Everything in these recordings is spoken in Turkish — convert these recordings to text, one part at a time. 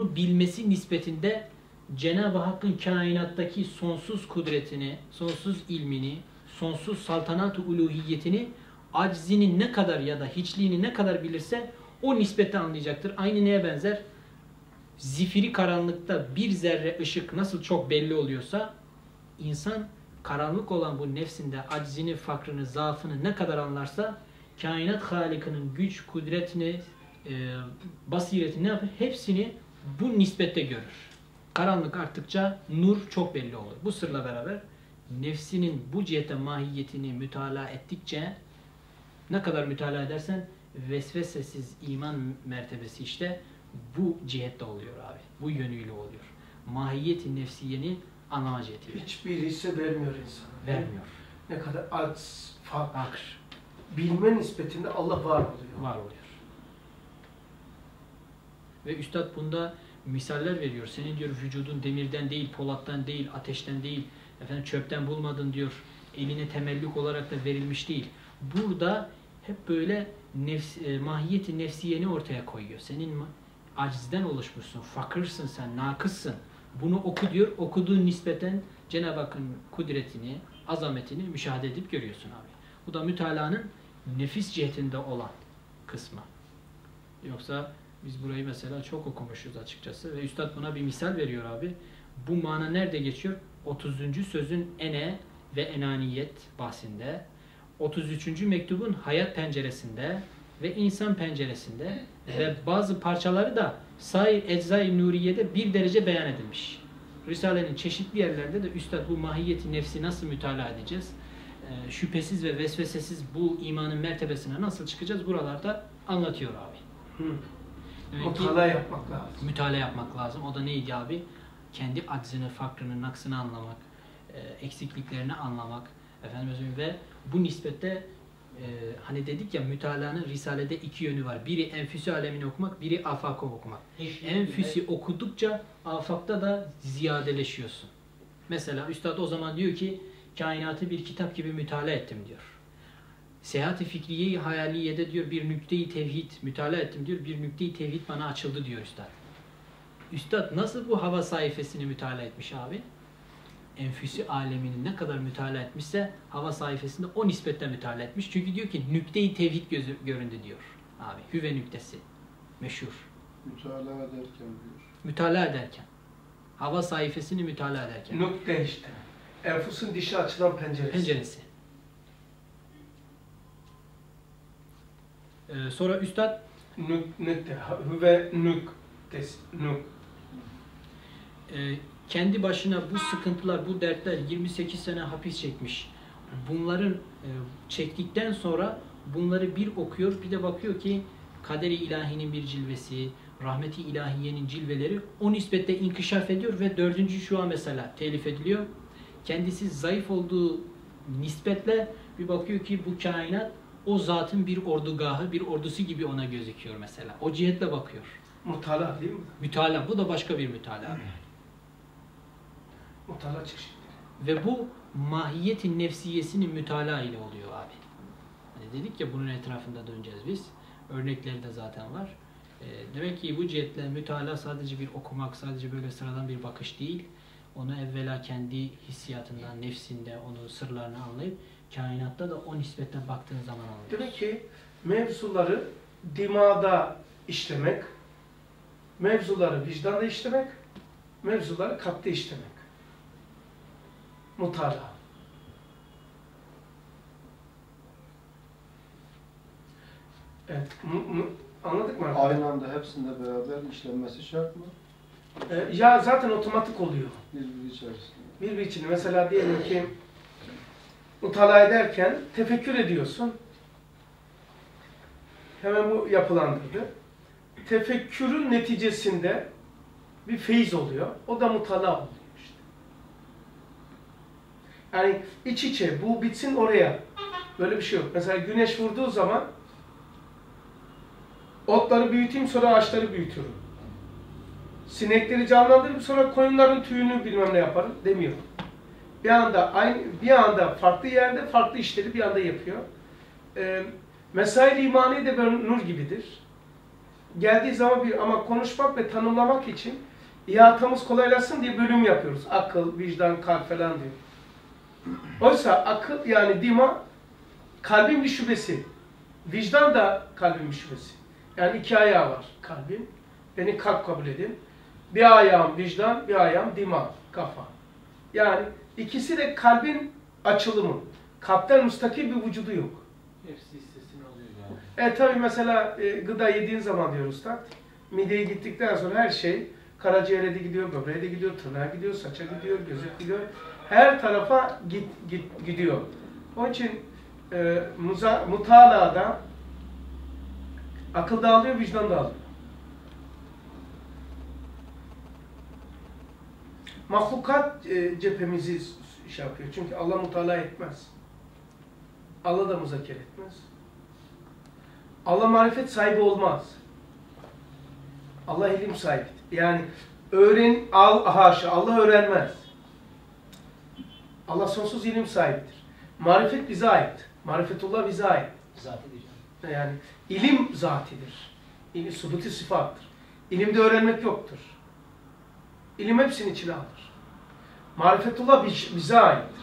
bilmesi nispetinde Cenab-ı Hakk'ın kainattaki sonsuz kudretini, sonsuz ilmini, sonsuz saltanat-ı uluhiyetini aczini ne kadar ya da hiçliğini ne kadar bilirse o nispette anlayacaktır. Aynı neye benzer? Zifiri karanlıkta bir zerre ışık nasıl çok belli oluyorsa insan karanlık olan bu nefsinde aczini, fakrını, zaafını ne kadar anlarsa kainat halikinin güç, kudretini, e, basiretini ne yapar? Hepsini bu nispette görür. Karanlık arttıkça nur çok belli olur. Bu sırla beraber nefsinin bu cihete mahiyetini mütalaa ettikçe ne kadar mütalaa edersen vesvesesiz iman mertebesi işte bu cihette oluyor abi. Bu yönüyle oluyor. Mahiyeti nefsiyenin ana ciheti. Hiçbir hisse vermiyor insana. Vermiyor. Ne kadar az, fark, Akır. bilme nispetinde Allah var oluyor. Var oluyor. Ve Üstad bunda misaller veriyor. Senin diyor vücudun demirden değil, polattan değil, ateşten değil, efendim çöpten bulmadın diyor. Eline temellük olarak da verilmiş değil. Burada hep böyle nefs, e, mahiyeti nefsiyeni ortaya koyuyor. Senin acizden oluşmuşsun, fakırsın sen, nakıssın. Bunu oku diyor. Okuduğun nispeten Cenab-ı Hakk'ın kudretini, azametini müşahede edip görüyorsun abi. Bu da mütalanın nefis cihetinde olan kısmı. Yoksa biz burayı mesela çok okumuşuz açıkçası ve Üstad buna bir misal veriyor abi. Bu mana nerede geçiyor? 30. sözün ene ve enaniyet bahsinde. 33. mektubun hayat penceresinde ve insan penceresinde ve bazı parçaları da Sair Eczai Nuriye'de bir derece beyan edilmiş. Risale'nin çeşitli yerlerde de Üstad bu mahiyeti nefsi nasıl mütalaa edeceğiz? Ee, şüphesiz ve vesvesesiz bu imanın mertebesine nasıl çıkacağız? Buralarda anlatıyor abi. Hı. Mutala yapmak lazım. mütalaa yapmak lazım. O da neydi abi? Kendi aczini, fakrını, naksını anlamak, e, eksikliklerini anlamak. Efendim ve bu nispette e, hani dedik ya mütalanın Risale'de iki yönü var. Biri enfüsü alemini okumak, biri afakı okumak. Enfüsü okudukça afakta da ziyadeleşiyorsun. Mesela Üstad o zaman diyor ki kainatı bir kitap gibi mütalaa ettim diyor. Seyahat-i fikriye-i hayaliyede diyor bir nükte-i tevhid mütalaa ettim diyor. Bir nükte-i tevhid bana açıldı diyor Üstad. Üstad nasıl bu hava sayfasını mütalaa etmiş abi? Enfüsü alemini ne kadar mütalaa etmişse hava sayfasında o nispetle mütalaa etmiş. Çünkü diyor ki nükte-i tevhid gözü, göründü diyor. Abi hüve nüktesi. Meşhur. Mütalaa ederken diyor. Mütalaa ederken. Hava sayfasını mütalaa ederken. Nükte işte. Enfusun dişi açılan penceresi. Penceresi. Ee, sonra Üstad Nük, nükte. Hüve nüktesi. Nük. e, kendi başına bu sıkıntılar, bu dertler 28 sene hapis çekmiş. Bunların e, çektikten sonra bunları bir okuyor, bir de bakıyor ki kaderi ilahinin bir cilvesi, rahmeti ilahiyenin cilveleri o nispette inkişaf ediyor ve dördüncü şu an mesela telif ediliyor. Kendisi zayıf olduğu nispetle bir bakıyor ki bu kainat o zatın bir ordugahı, bir ordusu gibi ona gözüküyor mesela. O cihetle bakıyor. Mutala değil mi? Mütala, bu da başka bir mütala. Mutala çeşitleri. Ve bu mahiyetin nefsiyesinin mütalaa ile oluyor abi. Hani dedik ya bunun etrafında döneceğiz biz. Örnekleri de zaten var. Ee, demek ki bu cihetle mütalaa sadece bir okumak, sadece böyle sıradan bir bakış değil. Onu evvela kendi hissiyatından, nefsinde, onun sırlarını anlayıp kainatta da o nispetten baktığın zaman anlıyorsun. Demek ki mevzuları dimada işlemek, mevzuları vicdanda işlemek, mevzuları kalpte işlemek. Mutala. Evet, anladık mı? Aynı anda hepsinde beraber işlenmesi şart mı? Ee, ya zaten otomatik oluyor. Birbiri içerisinde. Bir biçimde mesela diyelim ki mutala ederken tefekkür ediyorsun. Hemen bu yapılandırdı. Tefekkürün neticesinde bir feyiz oluyor. O da mutala oluyor işte. Yani iç içe bu bitsin oraya. Böyle bir şey yok. Mesela güneş vurduğu zaman otları büyüteyim sonra ağaçları büyütürüm. Sinekleri canlandırıp sonra koyunların tüyünü bilmem ne yaparım demiyor. Bir anda aynı bir anda farklı yerde farklı işleri bir anda yapıyor. Ee, Mesail imani de böyle nur gibidir. geldiği zaman bir ama konuşmak ve tanımlamak için ihatamız kolaylaşsın diye bölüm yapıyoruz. Akıl, vicdan, kalp falan diyor. Oysa akıl yani dima kalbin bir şubesi. Vicdan da kalbin bir şubesi. Yani iki ayağı var kalbin. Beni kalp kabul edin. Bir ayağım vicdan, bir ayağım dima, kafa. Yani ikisi de kalbin açılımı. Kalpten müstakil bir vücudu yok. Hepsi hissesini alıyor yani. E tabi mesela e, gıda yediğin zaman diyor usta, mideye gittikten sonra her şey karaciğere de gidiyor, böbreğe de gidiyor, tırnağa gidiyor, saça gidiyor, göze gidiyor. Her tarafa git, git gidiyor. Onun için e, muza, mutalada akıl dağılıyor, vicdan dağılıyor. Mahlukat e, cephemizi şey yapıyor. Çünkü Allah mutala etmez. Allah da muzakere etmez. Allah marifet sahibi olmaz. Allah ilim sahibidir. Yani öğren, al, haşa, Allah öğrenmez. Allah sonsuz ilim sahibidir. Marifet bize ait. Marifetullah bize ait. Diyeceğim. Yani ilim zatidir. İlim subuti sıfattır. İlimde öğrenmek yoktur. İlim hepsini içine alır. Marifetullah biz- bize aittir.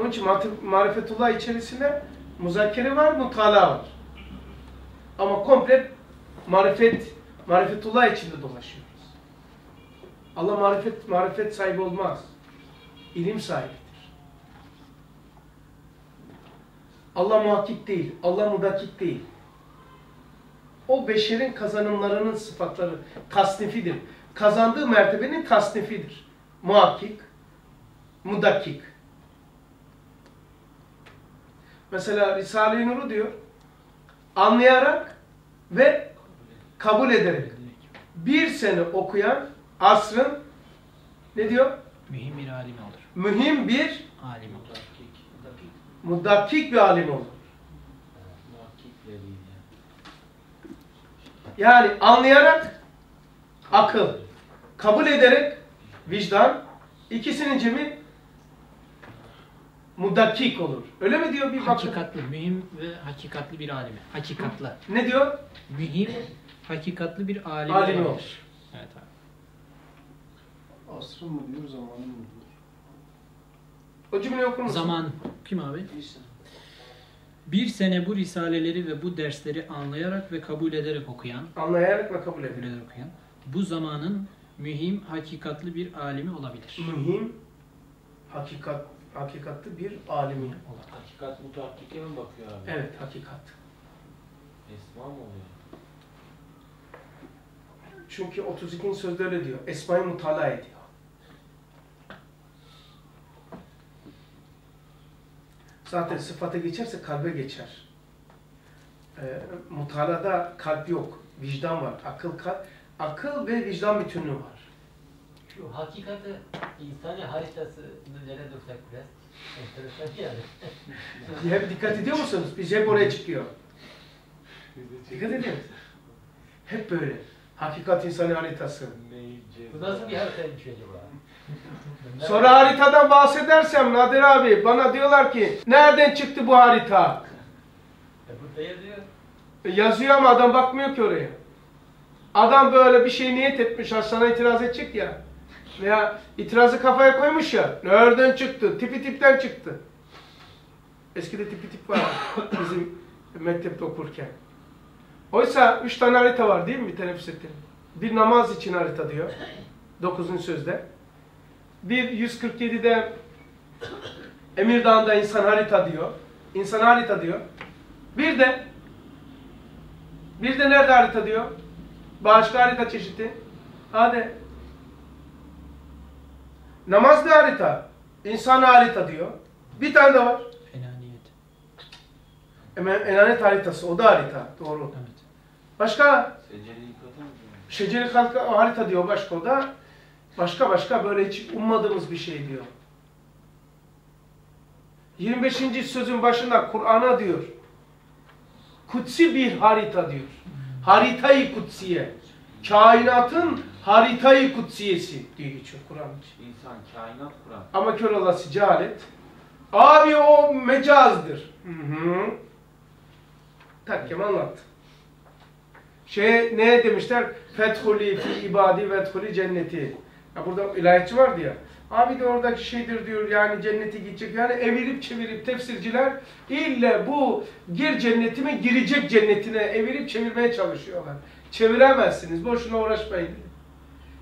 Onun için marifetullah içerisinde muzakere var, mutala var. Ama komple marifet, marifetullah içinde dolaşıyoruz. Allah marifet, marifet sahibi olmaz. İlim sahibidir. Allah muhakkik değil, Allah mudakik değil. O beşerin kazanımlarının sıfatları tasnifidir. Kazandığı mertebenin tasnifidir. Muhakkik, mudakik. Mesela Risale-i Nur'u diyor, anlayarak ve kabul ederek. Bir sene okuyan asrın ne diyor? Mühim bir alim olur. Mühim bir, Alim olur. Dakik. Dakik. mudakik bir alim olur. Yani anlayarak akıl, kabul ederek vicdan, ikisinin cemi mudakik olur. Öyle mi diyor bir bakın? Hakikatli, mühim ve hakikatli bir alimi. Hakikatlı. Ne diyor? Mühim, hakikatli bir alimi, Alimi olur. olur. Evet abi. Asrı mı diyor, zamanı mı diyor? O cümleyi okur musun? Zaman, kim abi? Bir sene bu risaleleri ve bu dersleri anlayarak ve kabul ederek okuyan, Anlayarak ve kabul kabul ederek. ederek okuyan, bu zamanın mühim, hakikatli bir alimi olabilir. Mühim, hakikat, hakikatli bir alimi olur. Hakikat mutahakkike mi bakıyor abi? Evet, hakikat. Esma mı oluyor? Çünkü 32. sözde öyle diyor. Esma-i mutala ediyor. Zaten sıfata geçerse kalbe geçer. Ee, mutalada kalp yok. Vicdan var. Akıl kalp. Akıl ve vicdan bütünlüğü var. Şu hakikati insani haritasını nereye dursak biraz enteresan yani. Hep dikkat ediyor musunuz? Biz hep oraya çıkıyor. Dikkat musunuz? Hep böyle. Hakikat insanı haritası. Bu nasıl bir haritaymış acaba? Sonra haritadan bahsedersem Nadir abi bana diyorlar ki nereden çıktı bu harita? E burada yazıyor. E, Yazıyor ama adam bakmıyor ki oraya. Adam böyle bir şey niyet etmiş, sana itiraz edecek ya. Veya itirazı kafaya koymuş ya. Nereden çıktı? Tipi tipten çıktı. Eskide tipi tip var bizim mektepte okurken. Oysa üç tane harita var değil mi teneffüs ettiğim? Bir namaz için harita diyor. Dokuzuncu sözde. Bir 147'de Emirdağ'da insan harita diyor. İnsan harita diyor. Bir de bir de nerede harita diyor? Başka harita çeşidi. Hadi. Namaz bir harita. İnsan harita diyor. Bir tane de var. Enaniyet. Enanet haritası. O da harita. Doğru. Evet. Başka şeceri halka harita diyor başka o da. Başka başka böyle hiç ummadığımız bir şey diyor. 25. sözün başında Kur'an'a diyor. Kutsi bir harita diyor. Haritayı kutsiye. Kainatın haritayı kutsiyesi diye geçiyor Kur'an için. İnsan, kainat kuran. Ama kör olası cehalet. Abi o mecazdır. Hı hı. Takkem anlattı. Şey ne demişler? Fethuli fi ibadi ve cenneti. Ya burada ilahiyatçı vardı ya. Abi de oradaki şeydir diyor yani cennete gidecek. Yani evirip çevirip tefsirciler ille bu gir cennetime girecek cennetine evirip çevirmeye çalışıyorlar. Çeviremezsiniz. Boşuna uğraşmayın.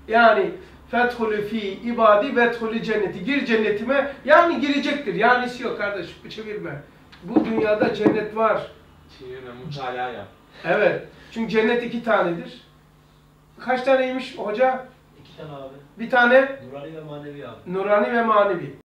Yani fethulü fi ibadi ve cenneti. Gir cennetime yani girecektir. Yanisi yok kardeşim. Çevirme. Bu dünyada cennet var. Çevirme, mutalaa yap. Evet. Çünkü cennet iki tanedir. Kaç taneymiş hoca? İki tane abi. Bir tane Nurani ve manevi abi. nurani ve manevi.